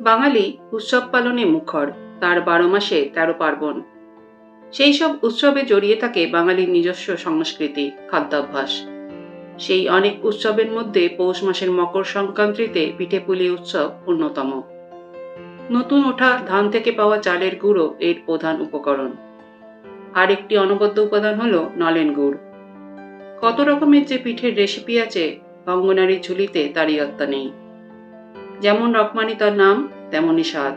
বাঙালি উৎসব পালনে মুখর, তার বারো মাসে তেরো পার্বণ। সেই সব উৎসবে জড়িয়ে থাকে বাঙালির নিজস্ব সংস্কৃতি, খাদ্যাভ্যাস। সেই অনেক উৎসবের মধ্যে পৌষ মাসের মকর সংক্রান্তিতে পিঠেপুলি উৎসব অন্যতম। নতুন ওঠা ধান থেকে পাওয়া চালের গুঁড়ো এর প্রধান উপকরণ। আর একটি অনবদ্য উপাদান হলো নলেন গুড়। কত রকমের যে পিঠের রেসিপি আছে, অঙ্গনারীর ঝুলিতে তারই অত্তা নেই। যেমন রকমানি তার নাম তেমনই স্বাদ।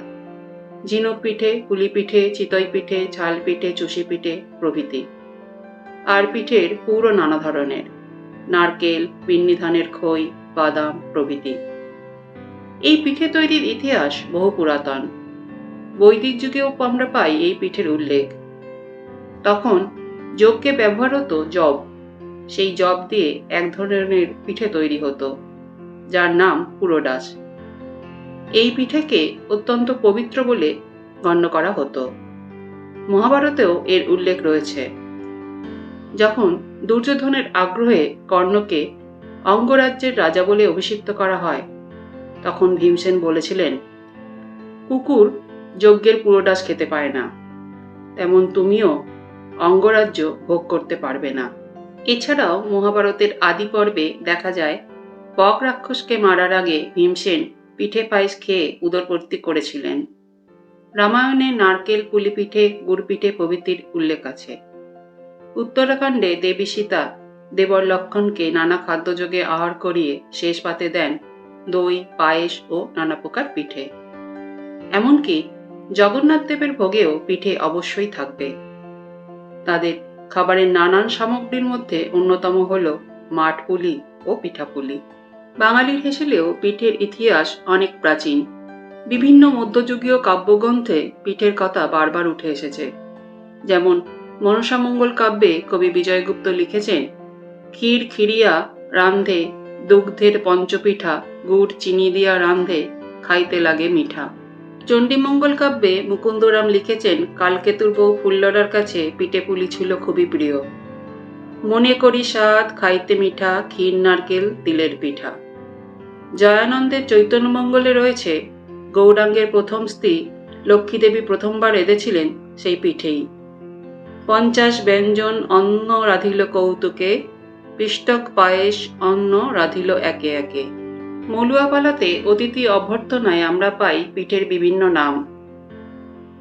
ঝিনুক পিঠে পুলি পিঠে, চিতই পিঠে, ঝাল পিঠে, চুষি পিঠে প্রভৃতি। আর পিঠের পুরো নানা ধরনের। নারকেল বিন্নি ধানের খই, বাদাম প্রভৃতি। এই পিঠে তৈরির ইতিহাস বহু পুরাতন। বৈদিক যুগেও আমরা পাই এই পিঠের উল্লেখ। তখন যজ্ঞে ব্যবহার হতো জব। সেই জব দিয়ে এক ধরনের পিঠে তৈরি হতো, যার নাম পুরোডাস। এই পিঠেকে অত্যন্ত পবিত্র বলে গণ্য করা হতো। মহাভারতেও এর উল্লেখ রয়েছে। যখন দুর্যোধনের আগ্রহে কর্ণকে অঙ্গরাজ্যের রাজা বলে অভিষিক্ত করা হয়, তখন ভীমসেন বলেছিলেন, কুকুর যজ্ঞের পুরোডাস খেতে পায় না। তেমন তুমিও অঙ্গরাজ্য ভোগ করতে পারবে না। এছাড়াও মহাভারতের আদি পর্বে দেখা যায় বক রাক্ষসকে মারার আগে ভীমসেন পিঠে পায়েস খেয়ে উদরপূর্তি করেছিলেন। রামায়ণে নারকেল পুলি পিঠে গুড় পিঠে প্রভৃতির উল্লেখ আছে। উত্তরাখণ্ডে দেবী সীতা দেবর লক্ষণকে নানা খাদ্যযোগে আহার করিয়ে শেষ পাতে দেন দই, পায়েস ও নানা প্রকার পিঠে। এমনকি জগন্নাথ দেবের ভোগেও পিঠে অবশ্যই থাকবে। তাদের খাবারের নানান সামগ্রীর মধ্যে অন্যতম হল মাঠ পুলি ও পিঠাপুলি। বাঙালির হেসেলেও পিঠের ইতিহাস অনেক প্রাচীন। বিভিন্ন মধ্যযুগীয় কাব্যগ্রন্থে পিঠের কথা বারবার উঠে এসেছে। যেমন মনসামঙ্গল কাব্যে কবি বিজয়গুপ্ত লিখেছেন, ক্ষীর খিরিয়া রান্ধে, দুগ্ধের পঞ্চপিঠা, গুড় চিনি দিয়া রান্ধে, খাইতে লাগে মিঠা। চণ্ডীমঙ্গল কাব্যে মুকুন্দরাম লিখেছেন, কালকেতুর বউ ফুল্লরার কাছে পিঠে পুলি ছিল খুবই প্রিয়। মনে করি স্বাদ, খাইতে মিঠা, ক্ষীর, নারকেল, তিলের পিঠা। জয়ানন্দের চৈতন্যমঙ্গলে রয়েছে গৌরাঙ্গের প্রথম স্ত্রী, লক্ষ্মীদেবী প্রথমবার এঁদেছিলেন সেই পিঠেই। পঞ্চাশ ব্যঞ্জন অন্ন রাধিল কৌতুকে, পিষ্টক পায়েস অন্ন রাধিল একে একে। মলুয়াপালাতে অতিথি অভ্যর্থনায় আমরা পাই পিঠের বিভিন্ন নাম।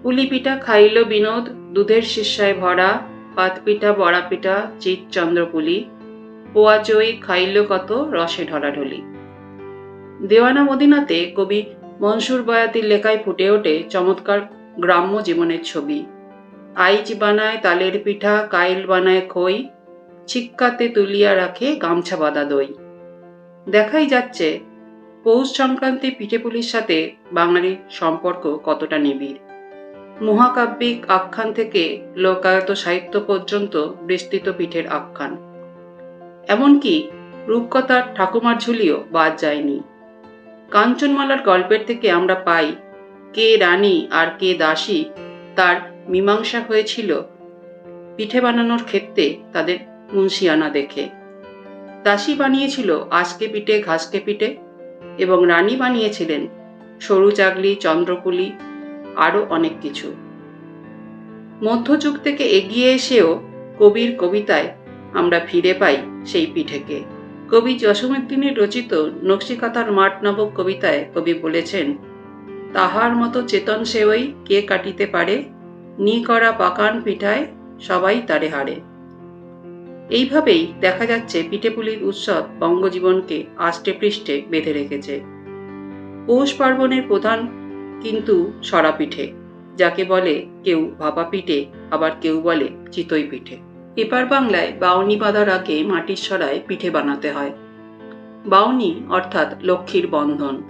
পুলি পিঠা খাইল বিনোদ, দুধের শিষ্যায় ভরা, পাতপিঠা বড়া পিঠা চিত চন্দ্রপুলি পোয়াচই খাইল কত, রসে ঢলাঢলি। দেওয়ানা মদিনাতে কবি মনসুর বয়াতির লেখায় ফুটে ওঠে চমৎকার গ্রাম্য জীবনের ছবি। আইচ বানায় তালের পিঠা কাইল বানায় খই, ছিক্কাতে তুলিয়া রাখে গামছা বাঁধা দই। দেখাই যাচ্ছে পৌষ সংক্রান্তি পিঠেপুলির সাথে বাঙালির সম্পর্ক কতটা নিবিড়। মহাকাব্যিক আখ্যান থেকে লোকায়ত সাহিত্য পর্যন্ত বিস্তৃত পিঠের আখ্যান। এমনকি রূপকথার ঠাকুমার ঝুলিও বাদ যায়নি। কাঞ্চনমালার গল্পের থেকে আমরা পাই, কে রানী আর কে দাসী তার মীমাংসা হয়েছিল। পিঠে বানানোর ক্ষেত্রে তাদের মুন্সিয়ানা দেখে। দাসী বানিয়েছিল আজকে পিঠে, ঘাসকে পিঠে এবং রানী বানিয়েছিলেন সরু চাগলি চন্দ্রপুলি আরও অনেক কিছু। মধ্যযুগ থেকে এগিয়ে এসেও কবির কবিতায় আমরা ফিরে পাই সেই পিঠেকে। কবি জসমুদ্দিনের রচিত নকশিকাতার মাঠ নামক কবিতায় কবি বলেছেন, তাহার মতো চেতন সেওই কে কাটিতে পারে? নি করা পাকান পিঠায় সবাই তারে হারে। এইভাবেই দেখা যাচ্ছে পিঠেপুলির উৎসব বঙ্গজীবনকে আষ্টে পৃষ্ঠে বেঁধে রেখেছে। পৌষ পার্বণের প্রধান কিন্তু সরা পিঠে, যাকে বলে কেউ ভাপা পিঠে, আবার কেউ বলে চিতই পিঠে। এপার বাংলায় বাউনি বাঁধার আগে মাটির সরায় পিঠে বানাতে হয়। বাউনি অর্থাৎ লক্ষ্মীর বন্ধন।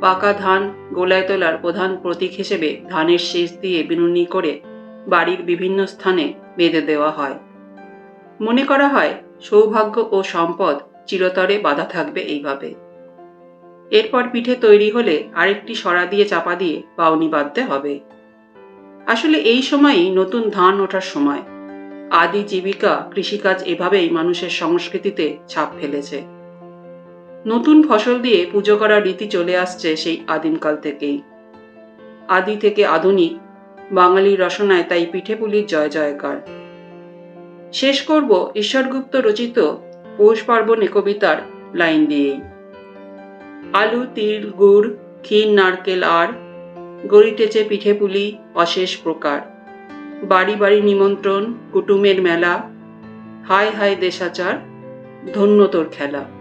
পাকা ধান গোলায় তোলার প্রধান প্রতীক হিসেবে ধানের শেষ দিয়ে বিনুনি করে বাড়ির বিভিন্ন স্থানে বেঁধে দেওয়া হয়। মনে করা হয়, সৌভাগ্য ও সম্পদ চিরতরে বাধা থাকবে এইভাবে। এরপর পিঠে তৈরি হলে আরেকটি সরা দিয়ে চাপা দিয়ে বাউনি বাঁধতে হবে। আসলে এই সময়ই নতুন ধান ওঠার সময়। আদি জীবিকা কৃষিকাজ এভাবেই মানুষের সংস্কৃতিতে ছাপ ফেলেছে। নতুন ফসল দিয়ে পুজো করার রীতি চলে আসছে সেই আদিমকাল থেকেই। আদি থেকে আধুনিক, বাঙালির রসনায় তাই পিঠেপুলির জয় জয়কার। শেষ করব ঈশ্বরগুপ্ত রচিত পৌষ পার্বণে কবিতার লাইন দিয়েই। আলু, তিল, গুড়, ক্ষীর, নারকেল, আর গড়িতেছে পিঠেপুলি অশেষ প্রকার। বাড়ি বাড়ি নিমন্ত্রণ কুটুমের মেলা। হায় হায় দেশাচার ধন্যতর খেলা।